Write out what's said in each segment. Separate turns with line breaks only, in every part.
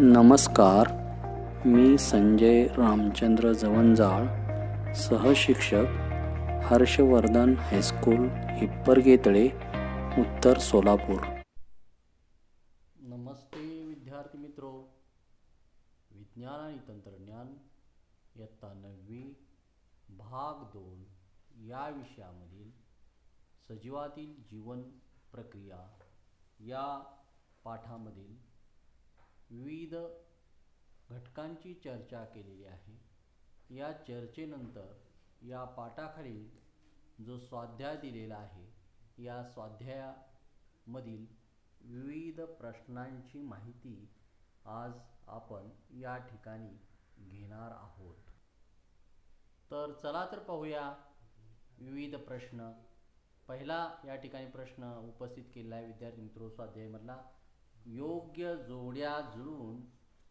नमस्कार. मी संजय रामचंद्र जवंजाळ सहशिक्षक हर्षवर्धन हायस्कूल हिप्परगेतळे उत्तर सोलापूर.
नमस्ते विद्यार्थी मित्रो. विज्ञान आणि तंत्रज्ञान इयत्ता नववी भाग दोन या विषयामधील सजीवातील जीवन प्रक्रिया या पाठामधील विविध घटकांची चर्चा केलेली आहे. या चर्चेनंतर या पाठाखालील जो स्वाध्याय दिलेला आहे या स्वाध्यायामधील विविध प्रश्नांची माहिती आज आपण या ठिकाणी घेणार आहोत. तर चला तर पाहूया विविध प्रश्न. पहिला या ठिकाणी प्रश्न उपस्थित केलेला आहे विद्यार्थी मित्रो स्वाध्यायमधला. योग्य जोड्या जुळून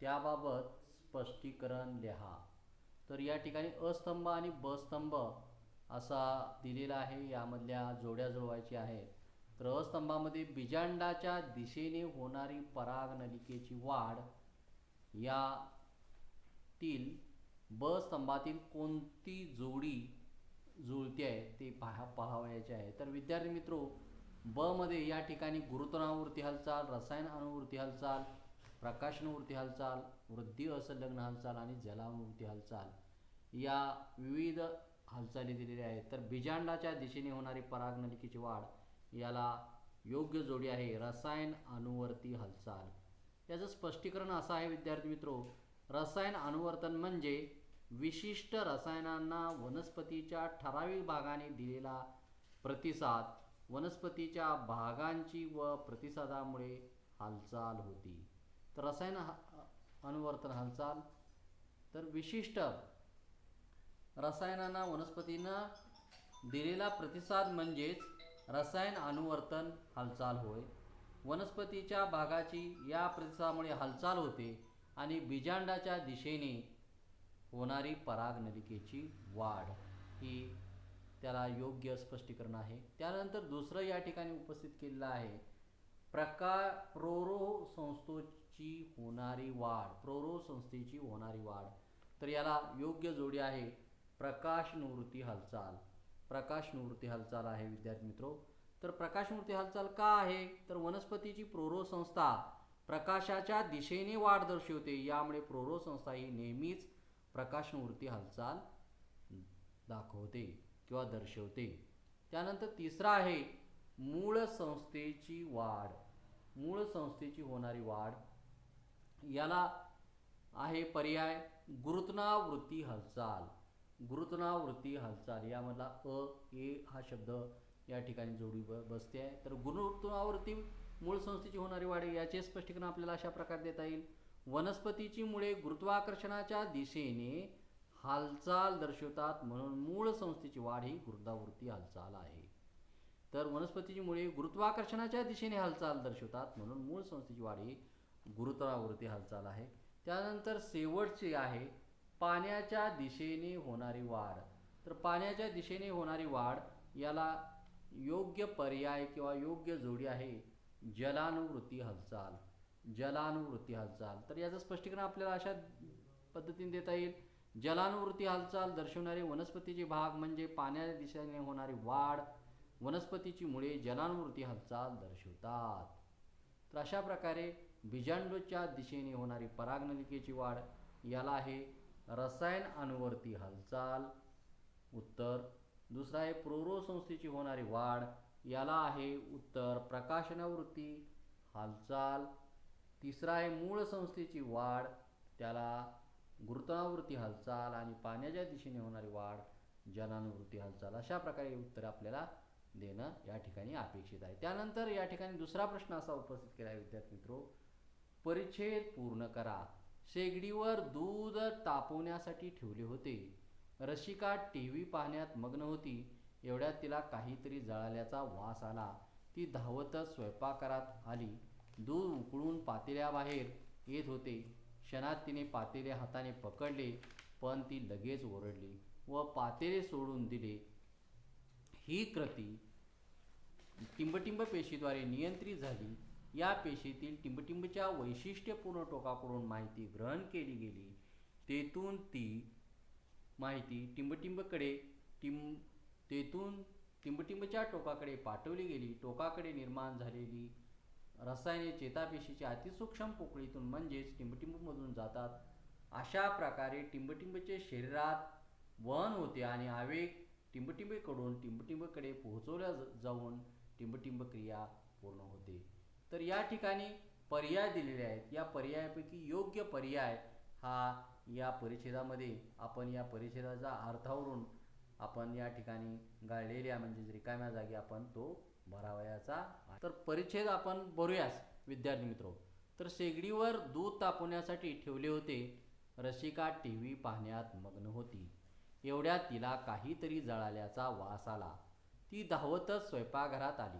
त्याबाबत स्पष्टीकरण लिहा. तर या ठिकाणी अस्तंभ आणि बस्तंभ असा दिलेला आहे. यामधल्या जोड्या जुळवायच्या आहेत. तर अस्तंभामध्ये बिजांडाच्या दिशेने होणारी परागनलिकेची वाढ यातील ब स्तंभातील कोणती जोडी जुळते आहे ते पहा पाहावयाचे आहे. तर विद्यार्थी मित्रो ब मध्ये या ठिकाणी गुरुत्वानुवृत्ती हालचाल रसायन अणुवृत्ती हालचाल प्रकाशनवृत्ती हालचाल वृद्धी असंलग्न हालचाल आणि जलावृत्ती हालचाल या विविध हालचाली दिलेल्या आहेत. तर बिजांडाच्या दिशेने होणारी परागनलिकेची वाढ याला योग्य जोडी आहे रसायन अनुवर्ती हालचाल. याचं स्पष्टीकरण असं आहे विद्यार्थी मित्रो रसायन अनुवर्तन म्हणजे विशिष्ट रसायनांना वनस्पतीच्या ठराविक भागाने दिलेला प्रतिसाद वनस्पतीच्या भागांची व प्रतिसादामुळे हालचाल होती. तर रसायन हा- अनुवर्तन हालचाल. तर विशिष्ट रसायनांना वनस्पतीनं दिलेला प्रतिसाद म्हणजेच रसायन अनुवर्तन हालचाल होय. वनस्पतीच्या भागाची या प्रतिसादामुळे हालचाल होते आणि बीजांडाच्या दिशेने होणारी परागनलिकेची वाढ ही त्याला योग्य स्पष्टीकरण आहे. त्यानंतर दुसरं या ठिकाणी उपस्थित केलेलं आहे. प्रका प्रोरो संस्थेची होणारी वाढ. प्रोरो संस्थेची होणारी वाढ. तर याला योग्य जोडी आहे. प्रकाश निवृत्ती हालचाल. प्रकाश निवृत्ती हालचाल आहे विद्यार्थी मित्रो. तर प्रकाश निवृत्ती हालचाल का आहे? तर वनस्पतीची प्रोरो संस्था प्रकाशाच्या दिशेने वाढ दर्शवते. यामुळे प्रोरो संस्था ही नेहमीच प्रकाश निवृत्ती हालचाल दाखवते. किंवा दर्शवते. त्यानंतर तिसरा आहे मूळ संस्थेची वाढ. मूळ संस्थेची होणारी वाढ. याला आहे पर्याय गुरुत्नावृत्ती हालचाल. गुरुत्नावृत्ती हालचाल यामधला अ ए हा शब्द या ठिकाणी जोडी ब बसते आहे. तर गुरुत्वावृत्ती मूळ संस्थेची होणारी वाढ याचे स्पष्टीकरण आपल्याला अशा प्रकारे देता येईल. वनस्पतीची मुळे गुरुत्वाकर्षणाच्या दिशेने हालचाल दर्शवतात म्हणून मूळ संस्थेची वाढ ही गुरुदावृत्ती हालचाल आहे. तर वनस्पतीची मुळे गुरुत्वाकर्षणाच्या दिशेने हालचाल दर्शवतात म्हणून मूळ संस्थेची वाढ ही गुरुत्वावृत्ती हालचाल आहे. त्यानंतर शेवटची आहे पाण्याच्या दिशेने होणारी वाढ. तर पाण्याच्या दिशेने होणारी वाढ याला योग्य पर्याय किंवा योग्य जोडी आहे जलानुवृत्ती हालचाल. जलानुवृत्ती हालचाल. तर याचं स्पष्टीकरण आपल्याला अशा पद्धतीने देता येईल. जलानुवृत्ती हालचाल दर्शवणारे वनस्पतीचे भाग म्हणजे पाण्याच्या दिशेने होणारी वाढ वनस्पतीची मुळे जलानुवृत्ती हालचाल दर्शवतात. तर अशा प्रकारे बिजांडूच्या दिशेने होणारी परागनलिकेची वाढ याला आहे रसायन अनुवर्ती हालचाल. उत्तर दुसरा आहे प्रोरो संस्थेची होणारी वाढ याला आहे उत्तर प्रकाशनावृत्ती हालचाल. तिसरा आहे मूळ संस्थेची वाढ त्याला गुरुत्वावृत्ती हालचाल आणि पाण्याच्या दिशेने होणारी वाढ जनानुवृत्ती हालचाल अशा प्रकारे उत्तर आपल्याला देणं या ठिकाणी अपेक्षित आहे. त्यानंतर या ठिकाणी दुसरा प्रश्न असा उपस्थित केला आहे विद्यार्थी मित्रो. परिच्छेद पूर्ण करा. शेगडीवर दूध तापवण्यासाठी ठेवले होते. रशिका टी व्ही पाहण्यात मग्न होती. एवढ्यात तिला काहीतरी जळाल्याचा वास आला. ती धावतच स्वयंपाकघरात आली. दूध उकळून पातेल्याबाहेर येत होते. क्षणात तिने पातेले हाताने पकडले पण ती लगेच ओरडली व पातेले सोडून दिले. ही कृती टिंबटिंब पेशीद्वारे नियंत्रित झाली. या पेशीतील टिंबटिंबच्या वैशिष्ट्यपूर्ण टोकाकडून माहिती ग्रहण केली गेली. तेथून ती माहिती टिंबटिंबकडे टिंब तेथून टिंबटिंबच्या टोकाकडे पाठवली गेली. टोकाकडे निर्माण झालेली रसायने चेतापेशीच्या अतिसूक्ष्म पोकळीतून म्हणजेच टिंबटिंबमधून जातात. अशा प्रकारे टिंबटिंबचे शरीरात वहन होते आणि आवेग टिंबटिंबेकडून टिंबटिंबकडे पोहोचवल्या जाऊन टिंबटिंब क्रिया पूर्ण होते. तर या ठिकाणी पर्याय दिलेले आहेत. या पर्यायापैकी योग्य पर्याय हा या परिच्छेदामध्ये आपण या परिच्छेदाच्या अर्थावरून आपण या ठिकाणी गाळलेल्या म्हणजेच रिकाम्या जागी आपण तो भरावयाचा. तर परिच्छेद आपण बरूयास विद्यार्थी मित्रो. तर शेगडीवर दूध तापवण्यासाठी ठेवले होते. रसिका टी व्ही पाहण्यात मग्न होती. एवढ्या तिला काहीतरी जळाल्याचा वास आला. ती धावतच स्वयंपाकघरात आली.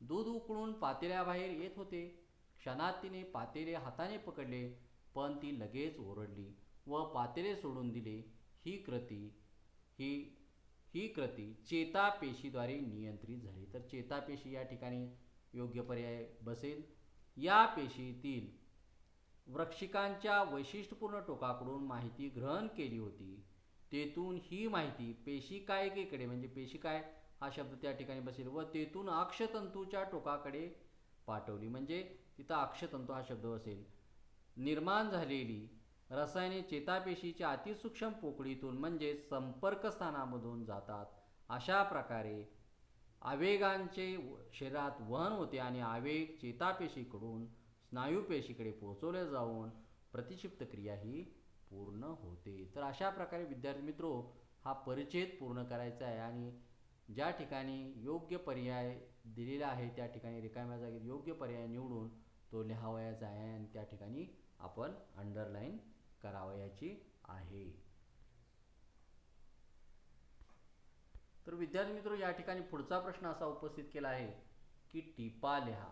दूध उकळून पातेल्याबाहेर येत होते. क्षणात तिने पातेले हाताने पकडले पण ती लगेच ओरडली व पातेले सोडून दिले ही कृती ही ही कृती चेतापेशीद्वारे नियंत्रित झाली. तर चेतापेशी या ठिकाणी योग्य पर्याय बसेल. या पेशीतील वृक्षिकांच्या वैशिष्ट्यपूर्ण टोकाकडून माहिती ग्रहण केली होती. तेथून ही माहिती पेशिकायकेकडे म्हणजे पेशिकाय हा शब्द त्या ठिकाणी बसेल व तेथून अक्षतंतूच्या टोकाकडे पाठवली. म्हणजे तिथं अक्षतंतू हा शब्द बसेल. निर्माण झालेली रसायने चेतापेशीच्या अतिसूक्ष्म पोकळीतून म्हणजे संपर्क स्थानामधून जातात. अशा प्रकारे आवेगांचे शरीरात वहन होते आणि आवेग चेतापेशीकडून स्नायूपेशीकडे पोहोचवले जाऊन प्रतिक्षिप्त क्रिया ही पूर्ण होते. तर अशा प्रकारे विद्यार्थी मित्रो हा परिच्छेद पूर्ण करायचा आहे आणि ज्या ठिकाणी योग्य पर्याय दिलेला आहे त्या ठिकाणी रिकाम्या जागेत योग्य पर्याय निवडून तो लिहावयाचा आहे आणि त्या ठिकाणी आपण अंडरलाईन करावयाची आहे. तर विद्यार्थी मित्र या ठिकाणी पुढचा प्रश्न असा उपस्थित केला आहे की टिपा लिहा.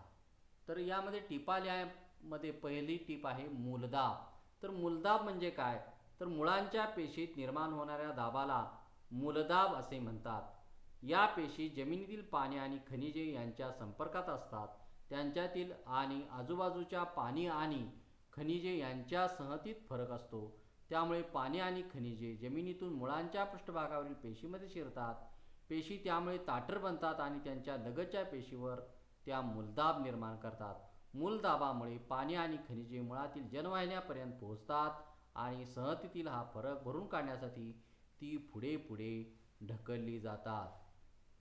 तर यामध्ये टिपा लिहामध्ये पहिली टीप आहे मूलदाब. तर मूलदाब म्हणजे काय? तर मुळांच्या पेशीत निर्माण होणाऱ्या दाबाला मूलदाब असे म्हणतात. या पेशी जमिनीतील पाणी आणि खनिजे यांच्या संपर्कात असतात. त्यांच्यातील आणि आजूबाजूच्या पाणी आणि खनिजे यांच्या सहतीत फरक असतो. त्यामुळे पाणी आणि खनिजे जमिनीतून मुळांच्या पृष्ठभागावरील पेशीमध्ये शिरतात. पेशी त्यामुळे ताटर बनतात आणि त्यांच्या लगतच्या पेशीवर त्या मूलदाब निर्माण करतात. मूलदाबामुळे पाणी आणि खनिजे मुळातील जनवाहिन्यापर्यंत पोहोचतात आणि सहतीतील हा फरक भरून काढण्यासाठी ती पुढे पुढे ढकलली जातात.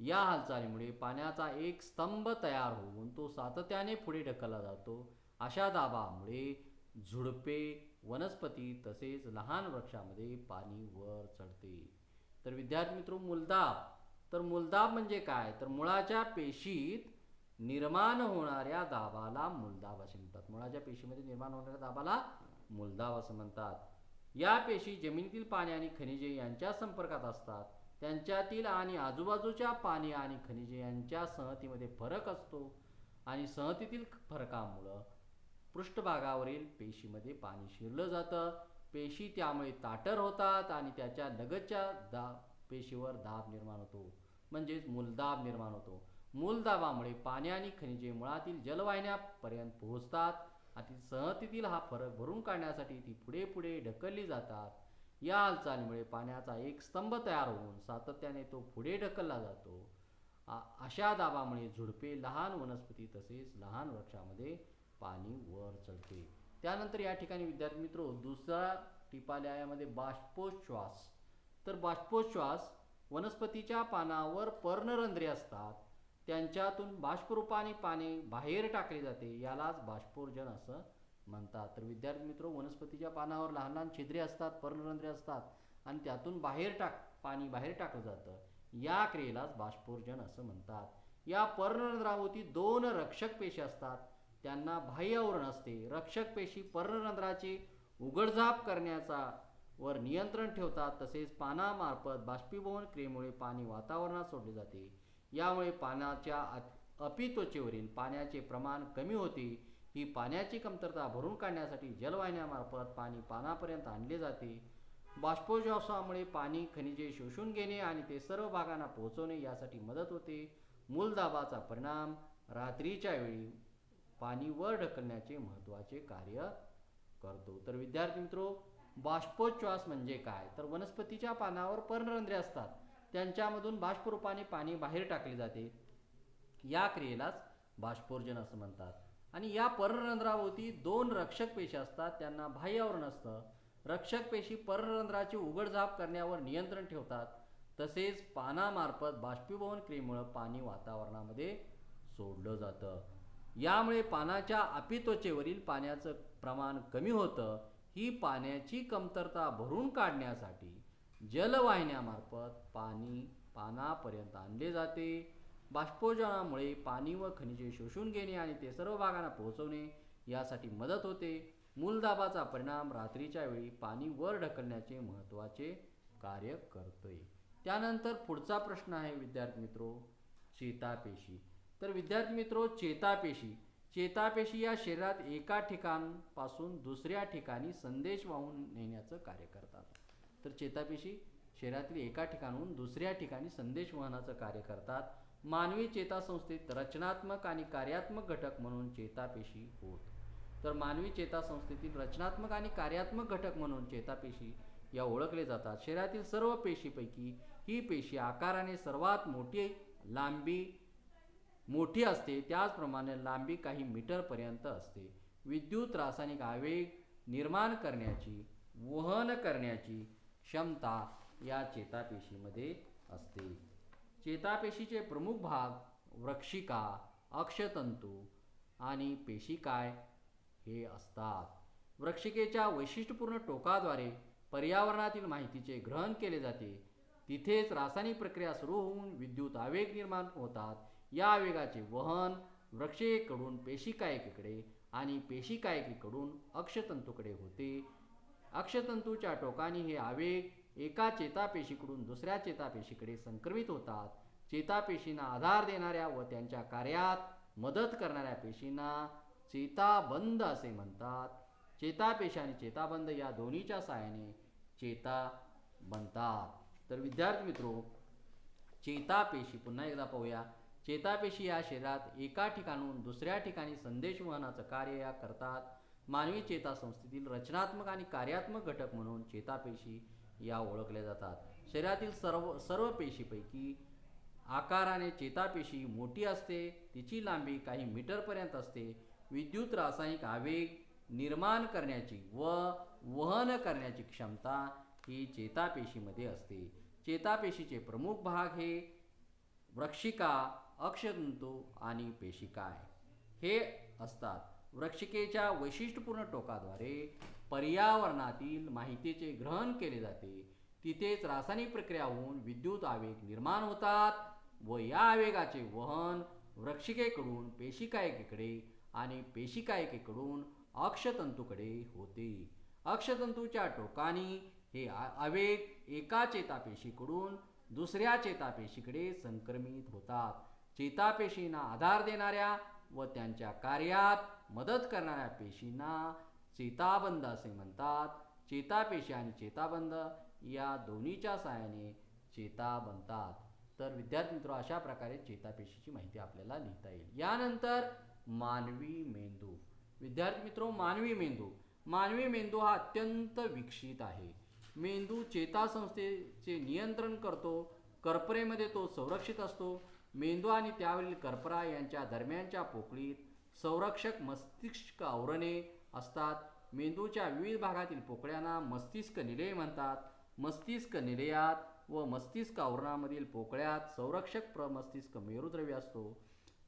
या हालचालीमुळे पाण्याचा एक स्तंभ तयार होऊन तो सातत्याने पुढे ढकलला जातो. अशा दाबामुळे झुडपे वनस्पती तसेच लहान वृक्षामध्ये पाणी वर चढते. तर विद्यार्थी मित्र मूलदाब तर मूलदाब म्हणजे काय? तर मुळाच्या पेशीत निर्माण होणाऱ्या दाबाला मूलदाब असे म्हणतात. मुळाच्या पेशीमध्ये निर्माण होणाऱ्या दाबाला मूलदाब असं म्हणतात. या पेशी जमिनीतील पाणी आणि खनिजे यांच्या संपर्कात असतात. त्यांच्यातील आणि आजूबाजूच्या पाणी आणि खनिजे यांच्या सहतीमध्ये फरक असतो आणि सहतीतील फरकामुळं पृष्ठभागावरील पेशीमध्ये पाणी शिरलं जातं. पेशी त्यामुळे ताटर होतात आणि त्याच्या लगतच्या दाब पेशीवर दाब निर्माण होतो. म्हणजेच मूलदाब निर्माण होतो. मूलदाबामुळे पाणी आणि खनिजे मुळातील जलवाहिन्यापर्यंत पोहोचतात. आणि सहतीतील हा फरक भरून काढण्यासाठी ती पुढे पुढे ढकलली जातात. या हालचालीमुळे पाण्याचा एक स्तंभ तयार होऊन सातत्याने तो पुढे ढकलला जातो. आ- अशा दाबामुळे झुडपे लहान वनस्पती तसेच लहान वृक्षामध्ये पाणी वर चढते. त्यानंतर या ठिकाणी विद्यार्थी मित्रो दुसरा टिपाल्यामध्ये बाष्पोच्छ्वास तर बाष्पोच्छ्वास वनस्पतीच्या पानावर पर्णरंध्रे असतात. त्यांच्यातून बाष्परूपाने पाणी बाहेर टाकले जाते. यालाच बाष्पोर्जन असं म्हणतात. तर विद्यार्थी मित्र वनस्पतीच्या पानावर लहान लहान छिद्रे असतात पर्णरंध्रे असतात आणि त्यातून बाहेर टाक पाणी बाहेर टाकलं जातं. या क्रियेलाच बाष्पोर्जन असं म्हणतात. या पर्णरंध्राभोवती दोन रक्षक पेशी असतात. त्यांना बाह्यावरण असते. रक्षक पेशी पर्णरंध्राची उघडझाप करण्याचा वर नियंत्रण ठेवतात. तसेच पानामार्फत बाष्पीभवन क्रियेमुळे पाणी वातावरणात सोडले जाते. यामुळे पाण्याच्या अपित्वचेवरील पाण्याचे प्रमाण कमी होते. ही पाण्याची कमतरता भरून काढण्यासाठी जलवाहिन्यामार्फत पाणी पानापर्यंत आणले जाते. बाष्पोज्वासामुळे पाणी खनिजे शोषून घेणे आणि ते सर्व भागांना पोहोचवणे यासाठी मदत होते. मूलदाबाचा परिणाम रात्रीच्या वेळी पाणी वर ढकलण्याचे महत्त्वाचे कार्य करतो. तर विद्यार्थी मित्रो बाष्पोच्छ्वास म्हणजे काय? तर वनस्पतीच्या पानावर पर्णरंध्रे असतात. त्यांच्यामधून बाष्परूपाने पाणी बाहेर टाकले जाते. या क्रियेलाच बाष्पोर्जन असं म्हणतात. आणि या पर्णरंध्राभोवती दोन रक्षक पेशी असतात. त्यांना बाह्यावरण असतं. रक्षक पेशी पर्णरंध्राची उघडझाप करण्यावर नियंत्रण ठेवतात. तसेच पानामार्फत बाष्पीभवन क्रियेमुळं पाणी वातावरणामध्ये सोडलं जातं. यामुळे पानाच्या अपित्वचेवरील पाण्याचं प्रमाण कमी होतं. ही पाण्याची कमतरता भरून काढण्यासाठी जलवाहिन्यामार्फत पाणी पानापर्यंत आणले जाते. बाष्पोजनामुळे पाणी व खनिजे शोषून घेणे आणि ते सर्व भागांना पोहोचवणे यासाठी मदत होते. मूलदाबाचा परिणाम रात्रीच्या वेळी पाणी वर ढकलण्याचे महत्त्वाचे कार्य करतोय. त्यानंतर पुढचा प्रश्न आहे विद्यार्थी मित्रो चेतापेशी तर विद्यार्थी मित्रो चेतापेशी. चेतापेशी या शरीरात एका ठिकाणपासून दुसऱ्या ठिकाणी संदेश वाहून नेण्याचं कार्य करतात. तर चेतापेशी शरीरातील एका ठिकाणाहून दुसऱ्या ठिकाणी संदेश वहनाचं कार्य करतात. मानवी चेतासंस्थेत रचनात्मक आणि कार्यात्मक घटक म्हणून चेतापेशी होत. तर मानवी चेतासंस्थेतील रचनात्मक आणि कार्यात्मक घटक म्हणून चेतापेशी या ओळखले जातात. शरीरातील सर्व पेशीपैकी ही पेशी आकाराने सर्वात मोठी लांबी मोठी असते त्याचप्रमाणे लांबी काही मीटरपर्यंत असते. विद्युत रासायनिक आवेग निर्माण करण्याची वहन करण्याची क्षमता या चेतापेशीमध्ये असते. चेतापेशीचे प्रमुख भाग वृक्षिका अक्षतंतू आणि पेशिकाय हे असतात. वृक्षिकेच्या वैशिष्ट्यपूर्ण टोकाद्वारे पर्यावरणातील माहितीचे ग्रहण केले जाते. तिथेच रासायनिक प्रक्रिया सुरू होऊन विद्युत आवेग निर्माण होतात. या आवेगाचे वहन वृक्षेकडून पेशिकायकीकडे आणि पेशिकायकीकडून अक्षतंतूकडे होते. अक्षतंतूच्या टोकाने हे आवेग एका चेतापेशीकडून दुसऱ्या चेतापेशीकडे संक्रमित होतात. चेतापेशींना आधार देणाऱ्या व त्यांच्या कार्यात मदत करणाऱ्या पेशींना चेताबंद असे म्हणतात. चेतापेशी आणि चेताबंद या दोन्हीच्या सहाय्याने चेता बनतात तर विद्यार्थी मित्रो चेतापेशी पुन्हा एकदा पाहूया. चेतापेशी या शरीरात एका ठिकाणून दुसऱ्या ठिकाणी संदेश वहनाचं कार्य या करतात. मानवी चेतासंस्थेतील रचनात्मक आणि कार्यात्मक घटक म्हणून चेतापेशी या ओळखल्या जातात. शरीरातील सर्व सर्व पेशीपैकी आकाराने चेतापेशी मोठी असते तिची लांबी काही मीटरपर्यंत असते. विद्युत रासायनिक आवेग निर्माण करण्याची व वहन करण्याची क्षमता ही चेतापेशीमध्ये असते. चेतापेशीचे प्रमुख भाग हे वृक्षिका अक्षतंतू आणि पेशिका हे असतात वृक्षिकेच्या वैशिष्ट्यपूर्ण टोकाद्वारे पर्यावरणातील माहितीचे ग्रहण केले जाते. तिथेच रासायनिक प्रक्रिया होऊन विद्युत आवेग निर्माण होतात व या आवेगाचे वहन वृक्षिकेकडून पेशिकायकेकडे आणि पेशिकायकेकडून अक्षतंतूकडे होते. अक्षतंतूच्या टोकानी हे आवेग एका चेतापेशीकडून दुसऱ्या चेतापेशीकडे संक्रमित होतात. चेतापेशींना आधार देणाऱ्या व त्यांच्या कार्यात मदत करणाऱ्या पेशींना चेताबंद असे म्हणतात. चेतापेशी आणि चेताबंद या दोन्हीच्या सहाय्याने चेता बनतात तर विद्यार्थी मित्र अशा प्रकारे चेतापेशीची माहिती आपल्याला लिहिता येईल. यानंतर मानवी मेंदू. विद्यार्थी मित्रो मानवी मेंदू. मानवी मेंदू हा अत्यंत विकसित आहे. मेंदू चेतासंस्थेचे नियंत्रण करतो. कर्परेमध्ये तो संरक्षित असतो. मेंदू आणि त्यावरील कर्परा यांच्या दरम्यानच्या पोकळीत संरक्षक मस्तिष्क आवरणे असतात. मेंदूच्या विविध भागातील पोकळ्यांना मस्तिष्क निलय म्हणतात. मस्तिष्क निलयात व मस्तिष्क आवरणामधील पोकळ्यात संरक्षक प्रमस्तिष्क मेरुद्रव्य असतो.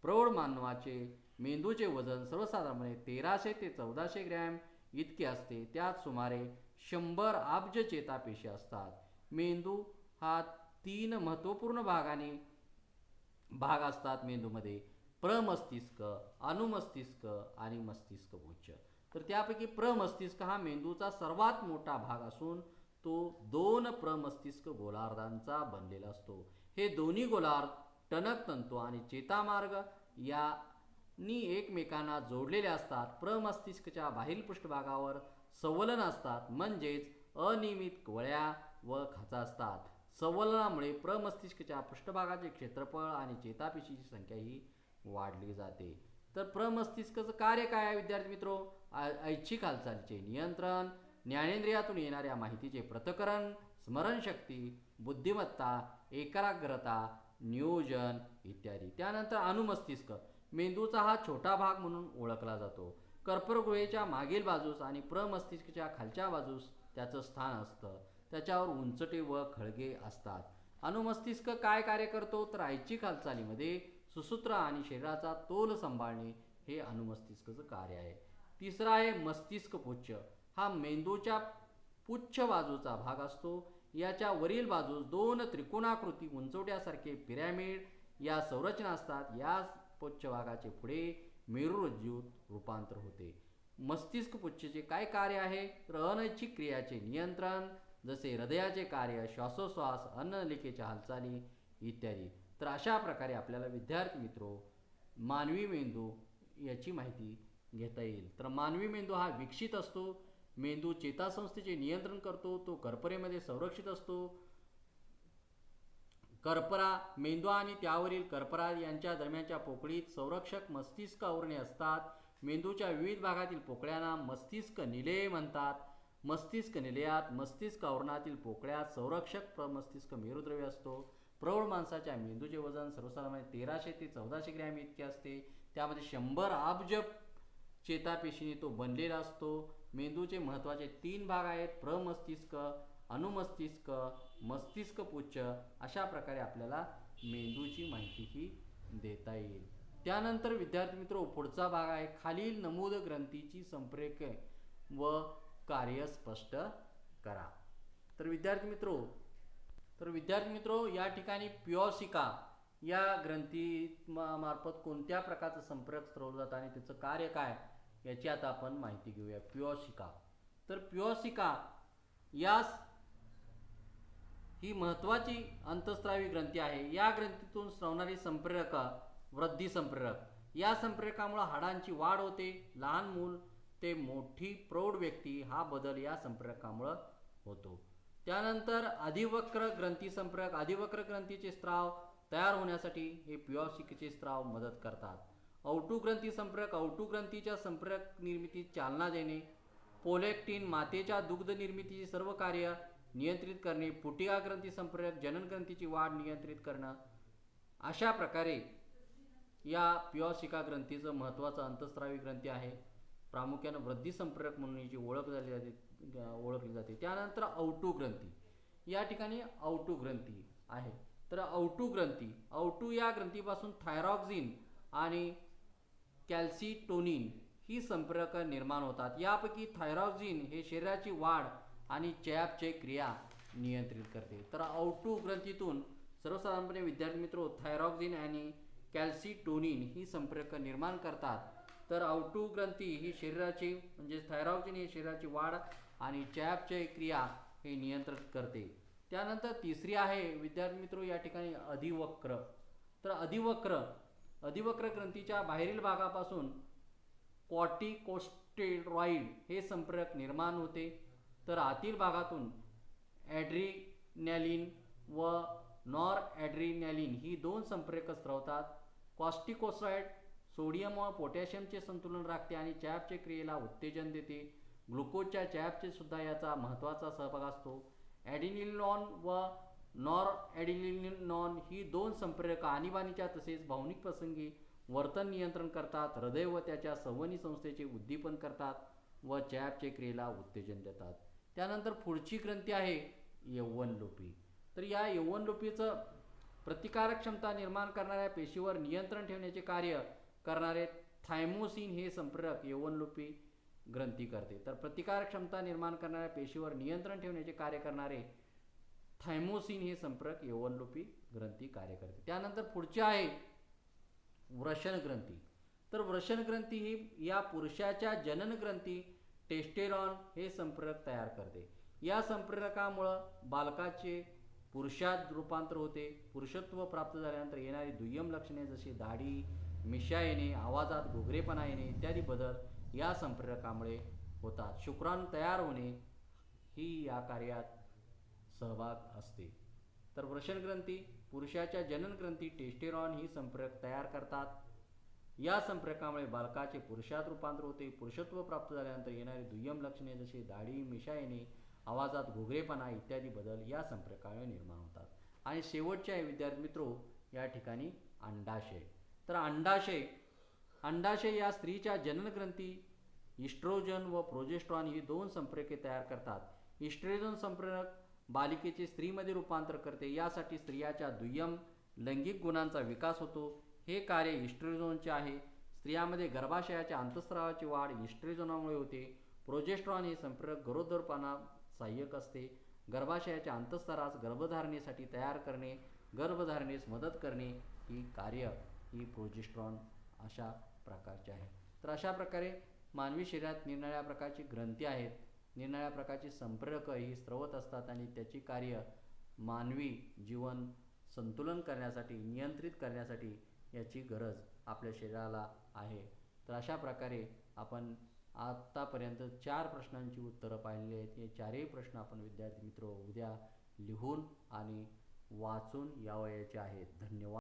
प्रौढ मानवाचे मेंदूचे वजन सर्वसाधारणपणे तेराशे ते चौदाशे ग्रॅम इतके असते. त्यात सुमारे शंभर अब्ज चेतापेशी असतात. मेंदू हा तीन महत्त्वपूर्ण भागाने भाग असतात मेंदूमध्ये. प्रमस्तिष्क अनुमस्तिष्क आणि मस्तिष्क उच्च. तर त्यापैकी प्रमस्तिष्क हा मेंदूचा सर्वात मोठा भाग असून तो दोन प्रमस्तिष्क गोलार्धांचा बनलेला असतो. हे दोन्ही गोलार्ध टणक तंतू आणि चेतामार्ग यांनी एकमेकांना जोडलेले असतात. प्रमस्तिष्कच्या बाहेरील पृष्ठभागावर संवलन असतात. म्हणजेच अनियमित वळ्या व खाचा असतात. संवलनामुळे प्रमस्तिष्कच्या पृष्ठभागाचे क्षेत्रफळ आणि चेतापेशीची संख्या ही वाढली जाते. तर प्रमस्तिष्काचं कार्य काय आहे विद्यार्थी मित्रो? ऐच्छिक हालचालीचे नियंत्रण ज्ञानेंद्रियातून येणाऱ्या माहितीचे प्रथकरण स्मरणशक्ती बुद्धिमत्ता एकाग्रता नियोजन इत्यादी. त्यानंतर अनुमस्तिष्क मेंदूचा हा छोटा भाग म्हणून ओळखला जातो. कर्परगुहेच्या मागील बाजूस आणि प्रमस्तिष्कच्या खालच्या बाजूस त्याचं स्थान असतं. त्याच्यावर उंचटे व खळगे असतात. अनुमस्तिष्क काय कार्य करतो? तर ऐच्छिक हालचालीमध्ये सुसूत्र आणि शरीराचा तोल सांभाळणे हे अनुमस्तिष्काचं कार्य आहे. तिसरा आहे मस्तिष्क पुच्छ. हा मेंदूच्या पुच्छ बाजूचा भाग असतो. याच्या वरील बाजूस दोन त्रिकोणाकृती उंचवट्यासारखे पिरॅमिड या संरचना असतात. या पुच्छ भागाचे पुढे मेरुरज्जूत रूपांतर होते. मस्तिष्क पुच्छचे काय कार्य आहे? तर अनैच्छिक क्रियाचे नियंत्रण जसे हृदयाचे कार्य श्वासोश्वास अन्नलिकेच्या हालचाली इत्यादी. तर अशा प्रकारे आपल्याला विद्यार्थी मित्रो मानवी मेंदू याची माहिती घेता येईल. तर मानवी मेंदू हा विकसित असतो मेंदू चेतासंस्थेचे नियंत्रण करतो तो कर्परेमध्ये संरक्षित असतो. कर्परा मेंदू आणि त्यावरील कर्परा यांच्या दरम्यानच्या पोकळीत संरक्षक मस्तिष्क आवरणे असतात. मेंदूच्या विविध भागातील पोकळ्यांना मस्तिष्क निलय म्हणतात. मस्तिष्क निलयात मस्तिष्क आवरणातील पोकळ्यात संरक्षक प्रमस्तिष्क मेरुद्रव्य असतो. प्रौढ माणसाच्या मेंदूचे वजन सर्वसाधारण तेराशे ते चौदाशे ग्रॅम इतके असते. त्यामध्ये शंभर अब्ज चेतापेशीने तो बनलेला असतो. मेंदूचे महत्त्वाचे तीन भाग आहेत प्रमस्तिष्क अनुमस्तिष्क मस्तिष्क पुच्छ अशा प्रकारे आपल्याला मेंदूची माहिती ही देता येईल. त्यानंतर विद्यार्थी मित्र पुढचा भाग आहे. खालील नमूद ग्रंथीची संप्रेक व कार्य स्पष्ट करा. तर विद्यार्थी मित्रो तर विद्यार्थी मित्रो या ठिकाणी प्युअसिका या ग्रंथी मार्फत कोणत्या प्रकारचं संपर्क स्त्रवलं जातं आणि त्याचं कार्य काय याची आता आपण माहिती घेऊया. प्युअसिका तर प्युअसिका यास ही महत्त्वाची अंतस्रावी ग्रंथी आहे. या ग्रंथीतून स्रवणारी संप्रेरक वृद्धी संप्रेरक. या संप्रेरकामुळे हाडांची वाढ होते लहान मूल ते मोठी प्रौढ व्यक्ती हा बदल या संप्रेरकामुळं होतो. त्यानंतर अधिवक्र ग्रंथी संप्रेरक अधिवक्र ग्रंथीचे स्त्राव तयार होण्यासाठी हे प्युअसिकचे स्त्राव मदत करतात. औटू ग्रंथी संप्रेरक औटू ग्रंथीच्या संप्रेरक निर्मितीत चालना देणे पोलेक्टिन मातेच्या दुग्ध निर्मितीचे सर्व कार्य नियंत्रित करणे पुटिका ग्रंथी संप्रेरक जनन ग्रंथीची वाढ नियंत्रित करणं अशा प्रकारे या प्युअसिका ग्रंथीचं महत्त्वाचं अंतस्रावी ग्रंथी आहे. प्रामुख्यानं वृद्धी संप्रेरक म्हणून याची ओळख झाली जाते ओळखली जाते. त्यानंतर औटू ग्रंथी या ठिकाणी औटू ग्रंथी आहे. तर औटू ग्रंथी औटू या ग्रंथीपासून थायरॉक्झिन आणि कॅल्सिटोनिन ही संप्रेरक निर्माण होतात. यापैकी थायरॉक्झिन हे शरीराची वाढ आणि चयापचय क्रिया नियंत्रित करते. तर औटू ग्रंथीतून सर्वसाधारणपणे विद्यार्थी मित्र थायरॉक्झिन आणि कॅल्सिटोनिन ही संप्रेरक निर्माण करतात. तर औटू ग्रंथी ही शरीराची म्हणजे थायरॉक्झिन ही शरीराची वाढ आणि चॅपचे क्रिया हे नियंत्रित करते. त्यानंतर तिसरी आहे विद्यार्थी मित्र या ठिकाणी अधिवक्र. तर अधिवक्र अधिवक्र ग्रंथीच्या बाहेरील भागापासून कॉटिकोस्टेरॉईड हे संप्रेरक निर्माण होते. तर आतील भागातून ॲड्रिनॅलिन व नॉर ॲड्रिनॅलिन ही दोन संप्रेरक स्त्रवतात कॉस्टिकोसॉइड सोडियम व पोटॅशियमचे संतुलन राखते आणि चॅपचे क्रियेला उत्तेजन देते. ग्लुकोजच्या चॅपचे सुद्धा याचा महत्त्वाचा सहभाग असतो. ॲडिनिलॉन व नॉर ॲडिनिलॉन ही दोन संप्रेरक आणीबाणीच्या तसेच भावनिक प्रसंगी वर्तन नियंत्रण करतात हृदय व त्याच्या संवनी संस्थेचे उद्दीपन करतात व चॅपचे क्रियेला उत्तेजन देतात. त्यानंतर पुढची ग्रंथी आहे यौवनलोपी. तर या यौवनलोपीचं प्रतिकारक क्षमता निर्माण करणाऱ्या पेशीवर नियंत्रण ठेवण्याचे कार्य करणारे थायमोसिन हे संप्रेरक यौवनलोपी ग्रंथी करते. तर प्रतिकार क्षमता निर्माण करणाऱ्या पेशीवर नियंत्रण ठेवण्याचे कार्य करणारे थायमोसिन हे संप्रेरक यवनलुपी ग्रंथी कार्य करते. त्यानंतर पुढचे आहे वृषण ग्रंथी. तर वृषण ग्रंथी ही या पुरुषाच्या जनन ग्रंथी टेस्टेरॉन हे संप्रेरक तयार करते. या संप्रेरकामुळं बालकाचे पुरुषात रूपांतर होते. पुरुषत्व प्राप्त झाल्यानंतर येणारी दुय्यम लक्षणे जशी दाढी मिशा येणे आवाजात घोगरेपणा येणे इत्यादी बदल या संप्रेरकामुळे होतात. शुक्राणू तयार होणे ही या कार्यात सहभाग असते. तर वृषणग्रंथी पुरुषाच्या जनन ग्रंथी टेस्टेरॉन ही संप्रेरक तयार करतात. या संप्रेरकामुळे बालकाचे पुरुषात रूपांतर होते. पुरुषत्व प्राप्त झाल्यानंतर येणारी दुय्यम लक्षणे जसे दाढी मिशा येणे आवाजात घोगरेपणा इत्यादी बदल या संप्रेरकामुळे निर्माण होतात. आणि शेवटचे विद्यार्थी मित्रो या ठिकाणी अंडाशय. तर अंडाशय. अंडाशय या स्त्रीच्या जननग्रंथी इस्ट्रोजन व प्रोजेस्ट्रॉन ही दोन संप्रेरके तयार करतात. इस्ट्रोजन संप्रेरक बालिकेचे स्त्रीमध्ये रूपांतर करते. यासाठी स्त्रियाच्या दुय्यम लैंगिक गुणांचा विकास होतो. हे कार्य इस्ट्रोजनचे आहे. स्त्रियामध्ये गर्भाशयाच्या अंतस्रावाची वाढ इस्ट्रोजनामुळे होते. प्रोजेस्ट्रॉन हे संप्रेरक गरोदरपणा सहाय्यक असते. गर्भाशयाच्या अंतस्तरास गर्भधारणेसाठी तयार करणे गर्भधारणेस मदत करणे ही कार्य ही प्रोजेस्ट्रॉन अशा प्रकारचे आहे. तर अशा प्रकारे मानवी शरीरात निरनिळ्या प्रकारची ग्रंथी आहेत निरनिळ्या प्रकारची संप्रेरकं ही स्रवत असतात आणि त्याची कार्य मानवी जीवन संतुलन करण्यासाठी नियंत्रित करण्यासाठी याची गरज आपल्या शरीराला आहे. तर अशा प्रकारे आपण आत्तापर्यंत चार प्रश्नांची उत्तरं पाहिलेली आहेत. हे चारही प्रश्न आपण विद्यार्थी मित्र उद्या लिहून आणि वाचून यावयाचे आहेत. धन्यवाद.